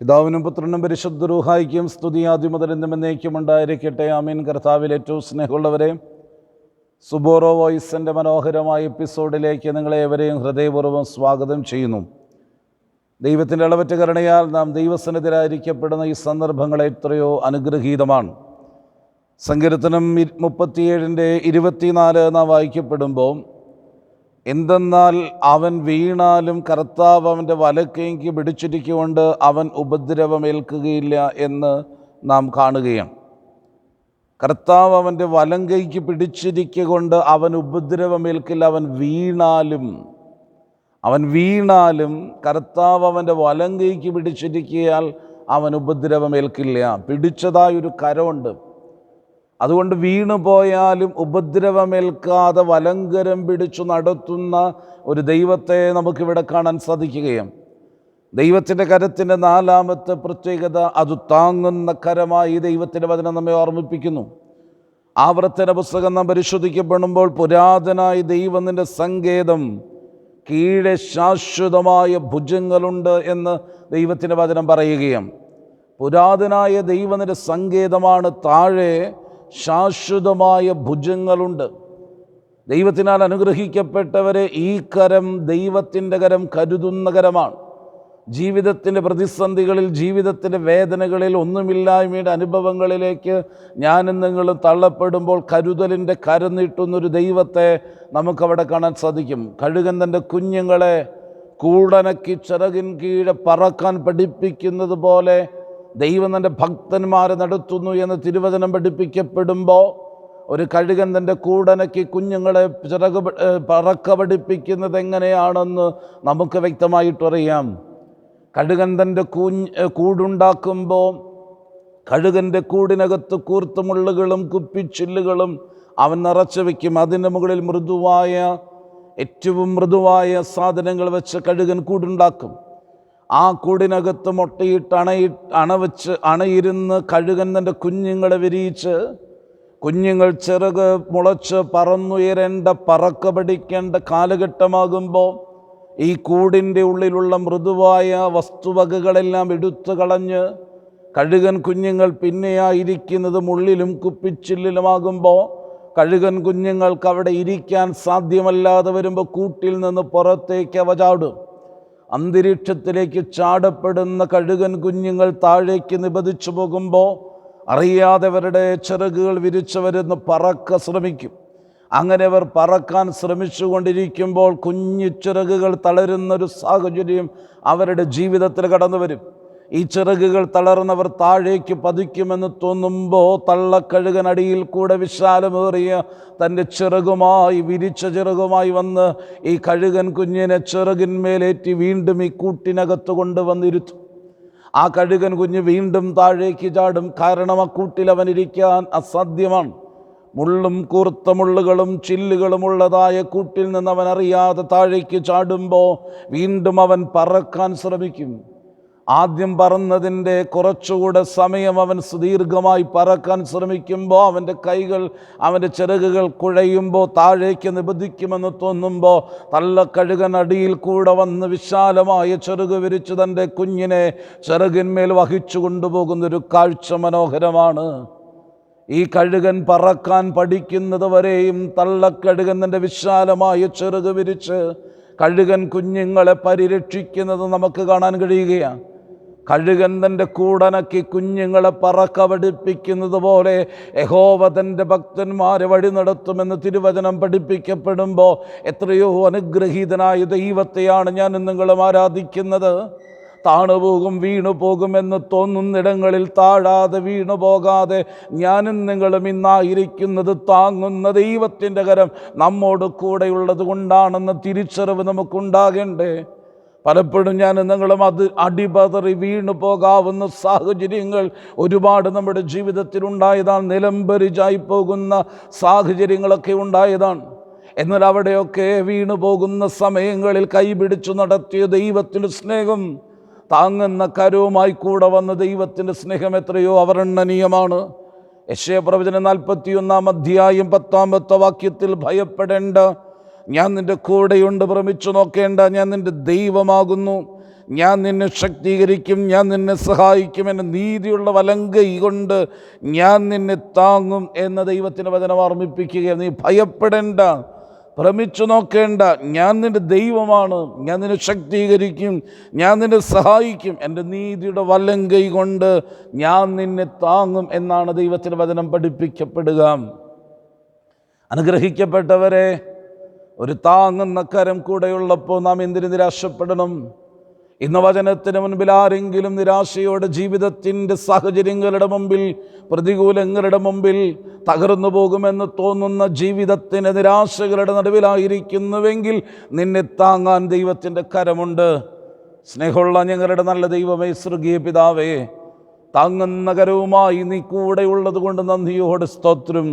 പിതാവിനും പുത്രനും പരിശുദ്ധ രൂഹായിക്കും സ്തുതി ആദ്യം മുതൽ എന്നും എന്നേക്കും ഉണ്ടായിരിക്കട്ടെ. ആമീൻ. കർത്താവിൽ ഏറ്റവും സ്നേഹമുള്ളവരെ സുബോറോ വോയിസിന്റെ മനോഹരമായ എപ്പിസോഡിലേക്ക് നിങ്ങളെ ഏവരെയും ഹൃദയപൂർവം സ്വാഗതം ചെയ്യുന്നു. ദൈവത്തിന്റെ അളവറ്റ കരുണയാൽ നാം ദൈവസന്നിധിരായിരിക്കപ്പെടുന്ന ഈ സന്ദർഭങ്ങൾ എത്രയോ അനുഗ്രഹീതമാണ്. സങ്കീർത്തനം മുപ്പത്തിയേഴിന്റെ ഇരുപത്തിനാല് നാം വായിക്കപ്പെടുമ്പോൾ എന്തെന്നാൽ അവൻ വീണാലും കർത്താവ് അവന്റെ വലക്കേക്ക് പിടിച്ചിരിക്കൊണ്ട് അവൻ ഉപദ്രവമേൽക്കുകയില്ല എന്ന് നാം കാണുകയാണ്. കർത്താവ് അവന്റെ വലം കൈക്ക് പിടിച്ചിരിക്കൊണ്ട് അവൻ ഉപദ്രവമേൽക്കില്ല അവൻ വീണാലും അവൻ വീണാലും കർത്താവ് അവന്റെ വലം കൈക്ക് പിടിച്ചിരിക്കിയാൽ അവൻ ഉപദ്രവമേൽക്കില്ല. പിടിച്ചതായൊരു കരമുണ്ട്. അതുകൊണ്ട് വീണു പോയാലും ഉപദ്രവമേൽക്കാതെ വലങ്കരം പിടിച്ചു നടത്തുന്ന ഒരു ദൈവത്തെ നമുക്കിവിടെ കാണാൻ സാധിക്കുകയും ദൈവത്തിന്റെ കരത്തിന്റെ നാലാമത്തെ പ്രത്യേകത അത് താങ്ങുന്ന കരമായി ദൈവത്തിന്റെ വചനം നമ്മെ ഓർമ്മിപ്പിക്കുന്നു. ആവർത്തന പുസ്തകം നാം പരിശോധിക്കപ്പെടുമ്പോൾ പുരാതനായി ദൈവത്തിന്റെ സങ്കേതം കീഴെ ശാശ്വതമായ ഭുജങ്ങളുണ്ട് എന്ന് ദൈവത്തിന്റെ വചനം പറയുകയും പുരാതനായ ദൈവത്തിന്റെ സങ്കേതമാണ് താഴെ ശാശ്വതമായ ഭുജങ്ങളുണ്ട്. ദൈവത്തിനാൽ അനുഗ്രഹിക്കപ്പെട്ടവരെ ഈ കരം ദൈവത്തിന്റെ കരം കരുതുന്ന കരമാണ്. ജീവിതത്തിന്റെ പ്രതിസന്ധികളിൽ ജീവിതത്തിന്റെ വേദനകളിൽ ഒന്നുമില്ലായ്മയുടെ അനുഭവങ്ങളിലേക്ക് ഞാനും നിങ്ങളും തള്ളപ്പെടുമ്പോൾ കരുതലിന്റെ കരനീട്ടുന്നൊരു ദൈവത്തെ നമുക്കവിടെ കാണാൻ സാധിക്കും. കഴുകൻ തന്റെ കുഞ്ഞുങ്ങളെ കൂടനക്കി ചിറകിൻ കീഴെ പറക്കാൻ പഠിപ്പിക്കുന്നത് പോലെ ദൈവം തന്റെ ഭക്തന്മാരെ നടത്തുന്നു എന്ന് തിരുവചനം പഠിപ്പിക്കപ്പെടുമ്പോൾ ഒരു കഴുകൻ തന്റെ കൂടനക്കി കുഞ്ഞുങ്ങളെ ചിറക് പറക്ക പഠിപ്പിക്കുന്നത് എങ്ങനെയാണെന്ന് നമുക്ക് വ്യക്തമായിട്ടറിയാം കഴുകൻ തന്റെ കുഞ്ഞ് കൂടുണ്ടാക്കുമ്പോൾ കഴുകന്റെ കൂടിനകത്ത് കൂർത്തുമുള്ളുകളും കുപ്പിച്ചില്ലുകളും അവൻ നിറച്ചു വയ്ക്കും അതിന്റെ മുകളിൽ മൃദുവായ ഏറ്റവും മൃദുവായ സാധനങ്ങൾ വെച്ച് കഴുകൻ കൂടുണ്ടാക്കും. ആ കൂടിനകത്ത് മുട്ടയിട്ട് അണയി അണവച്ച് അണയിരുന്ന് കഴുകൻ തന്റെ കുഞ്ഞുങ്ങളെ വിരിയിച്ച് കുഞ്ഞുങ്ങൾ ചിറക് മുളച്ച് പറന്നുയരേണ്ട പറക്ക പഠിക്കേണ്ട കാലഘട്ടമാകുമ്പോൾ ഈ കൂടിന്റെ ഉള്ളിലുള്ള മൃദുവായ വസ്തുവകകളെല്ലാം എടുത്തു കളഞ്ഞ് കഴുകൻ കുഞ്ഞുങ്ങൾ പിന്നെയായിരിക്കുന്നത് മുള്ളിലും കുപ്പിച്ചില്ലിലുമാകുമ്പോൾ കഴുകൻ കുഞ്ഞുങ്ങൾക്ക് അവിടെ ഇരിക്കാൻ സാധ്യമല്ലാതെ വരുമ്പോൾ കൂട്ടിൽ നിന്ന് പുറത്തേക്ക് അവ ചാടും. അന്തരീക്ഷത്തിലേക്ക് ചാടപ്പെടുന്ന കഴുകൻ കുഞ്ഞുങ്ങൾ താഴേക്ക് നിബദിച്ചു പോകുമ്പോൾ അറിയാതെ അവരുടെ ചിറകുകൾ വിരിച്ചവരെന്ന് പറക്ക ശ്രമിക്കും. അങ്ങനെ അവർ പറക്കാൻ ശ്രമിച്ചുകൊണ്ടിരിക്കുമ്പോൾ കുഞ്ഞു ചിറകുകൾ തളരുന്നൊരു സാഹചര്യം അവരുടെ ജീവിതത്തിൽ കടന്നു വരും. ഈ ചിറകുകൾ തളർന്നവർ താഴേക്ക് പതിക്കുമെന്ന് തോന്നുമ്പോൾ തള്ളക്കഴുകനടിയിൽ കൂടെ വിശാലമേറിയ തന്റെ ചിറകുമായി വിരിച്ച ചിറകുമായി വന്ന് ഈ കഴുകൻ കുഞ്ഞിനെ ചിറകിന്മേലേറ്റി വീണ്ടും ഈ കൂട്ടിനകത്ത് കൊണ്ടുവന്നിരുത്തും. ആ കഴുകൻ കുഞ്ഞ് വീണ്ടും താഴേക്ക് ചാടും. കാരണം ആ കൂട്ടിൽ അവനിരിക്കാൻ അസാധ്യമാണ്. മുള്ളും കൂർത്ത മുള്ളുകളും ചില്ലുകളും ഉള്ളതായ കൂട്ടിൽ നിന്ന് അവൻ അറിയാതെ താഴേക്ക് ചാടുമ്പോൾ വീണ്ടും അവൻ പറക്കാൻ ശ്രമിക്കും. ആദ്യം പറന്നതിന്റെ കുറച്ചുകൂടെ സമയം അവൻ സുദീർഘമായി പറക്കാൻ ശ്രമിക്കുമ്പോൾ അവന്റെ കൈകൾ അവന്റെ ചിറകുകൾ കുഴയുമ്പോൾ താഴേക്ക് നിബന്ധിക്കുമെന്ന് തോന്നുമ്പോൾ തള്ള കഴുകൻ അടിയിൽ കൂടെ വന്ന് വിശാലമായ ചെറുക് വിരിച്ച് തന്റെ കുഞ്ഞിനെ ചിറകിന്മേൽ വഹിച്ചു കൊണ്ടുപോകുന്നൊരു കാഴ്ച മനോഹരമാണ്. ഈ കഴുകൻ പറക്കാൻ പഠിക്കുന്നത് വരെയും തള്ളക്കഴുകൻ തന്റെ വിശാലമായ ചെറുക് വിരിച്ച് കഴുകൻ കുഞ്ഞുങ്ങളെ പരിരക്ഷിക്കുന്നത് നമുക്ക് കാണാൻ കഴിയുകയാണ് കഴുകൻ തന്റെ കൂടനക്കി കുഞ്ഞുങ്ങളെ പറക്ക പഠിപ്പിക്കുന്നത് പോലെ യഹോവ തന്റെ ഭക്തന്മാരെ വഴി നടത്തുമെന്ന് തിരുവചനം പഠിപ്പിക്കപ്പെടുമ്പോൾ എത്രയോ അനുഗ്രഹീതനായ ദൈവത്തെയാണ് ഞാൻ നിങ്ങളും ആരാധിക്കുന്നത്. താണുപോകും വീണു പോകുമെന്ന് തോന്നുന്നിടങ്ങളിൽ താഴാതെ വീണു പോകാതെ ഞാനും നിങ്ങളും ഇന്നായിരിക്കുന്നത് താങ്ങുന്ന ദൈവത്തിന്റെ കരം നമ്മോട് കൂടെയുള്ളത് കൊണ്ടാണെന്ന തിരിച്ചറിവ് നമുക്കുണ്ടാകേണ്ടേ? പലപ്പോഴും ഞാൻ നിങ്ങളും അത് അടിപതറി വീണു പോകാവുന്ന സാഹചര്യങ്ങൾ ഒരുപാട് നമ്മുടെ ജീവിതത്തിൽ ഉണ്ടായതാണ്. നിലംബരിച്ചായി പോകുന്ന സാഹചര്യങ്ങളൊക്കെ ഉണ്ടായതാണ്. എന്നാൽ അവിടെയൊക്കെ വീണു പോകുന്ന സമയങ്ങളിൽ കൈപിടിച്ചു നടത്തിയ ദൈവത്തിന്റെ സ്നേഹം താങ്ങുന്ന കരവുമായി കൂടെ വന്ന ദൈവത്തിന്റെ സ്നേഹം എത്രയോ അവർണനീയമാണ് യശയപ്രവചന നാൽപ്പത്തിയൊന്നാം അധ്യായം പത്താമത്തെ വാക്യത്തിൽ ഭയപ്പെടേണ്ട. ഞാൻ നിന്റെ കൂടെയുണ്ട് ഭ്രമിച്ചു നോക്കേണ്ട. ഞാൻ നിന്റെ ദൈവമാകുന്നു. ഞാൻ നിന്നെ ശക്തീകരിക്കും ഞാൻ നിന്നെ സഹായിക്കും. എന്റെ നീതിയുള്ള വലങ്കൈ കൊണ്ട് ഞാൻ നിന്നെ താങ്ങും എന്ന ദൈവത്തിന്റെ വചനം ഓർമ്മിപ്പിക്കുക നീ ഭയപ്പെടേണ്ട. ഭ്രമിച്ചു നോക്കേണ്ട. ഞാൻ നിന്റെ ദൈവമാണ്. ഞാൻ നിന്നെ ശക്തീകരിക്കും. ഞാൻ നിന്നെ സഹായിക്കും. എന്റെ നീതിയുടെ വലങ്കൈ കൊണ്ട് ഞാൻ നിന്നെ താങ്ങും എന്നാണ് ദൈവത്തിന്റെ വചനം പഠിപ്പിക്കപ്പെടുക. അനുഗ്രഹിക്കപ്പെട്ടവരെ ഒരു താങ്ങുന്ന കരം കൂടെയുള്ളപ്പോൾ നാം എന്തിനു നിരാശപ്പെടണം? ഇന്ന് വചനത്തിന് മുൻപിൽ ആരെങ്കിലും നിരാശയോടെ ജീവിതത്തിന്റെ സാഹചര്യങ്ങളുടെ മുമ്പിൽ പ്രതികൂലങ്ങളുടെ മുമ്പിൽ തകർന്നു പോകുമെന്ന് തോന്നുന്ന ജീവിതത്തിന് നിരാശകളുടെ നടുവിലായിരിക്കുന്നുവെങ്കിൽ നിന്നെ താങ്ങാൻ ദൈവത്തിന്റെ കരമുണ്ട്. സ്നേഹമുള്ള ഞങ്ങളുടെ നല്ല ദൈവമേ സ്വർഗീയ പിതാവേ താങ്ങുന്ന കരവുമായി നീ കൂടെയുള്ളത് കൊണ്ട് നന്ദിയോട് സ്തോത്രം.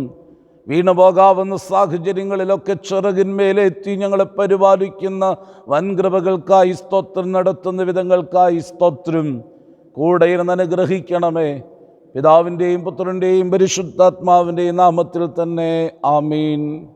വീണു പോകാവുന്ന സാഹചര്യങ്ങളിലൊക്കെ ചിറകിന്മേലെത്തി ഞങ്ങളെ പരിപാലിക്കുന്ന വൻകൃപകൾക്കായി സ്തോത്രം നടത്തുന്ന വിധങ്ങൾക്കായി സ്തോത്രം. കൂടെ ഇരുന്ന് അനുഗ്രഹിക്കണമേ. പിതാവിന്റെയും പുത്രന്റെയും പരിശുദ്ധാത്മാവിന്റെയും നാമത്തിൽ തന്നെ ആമീൻ.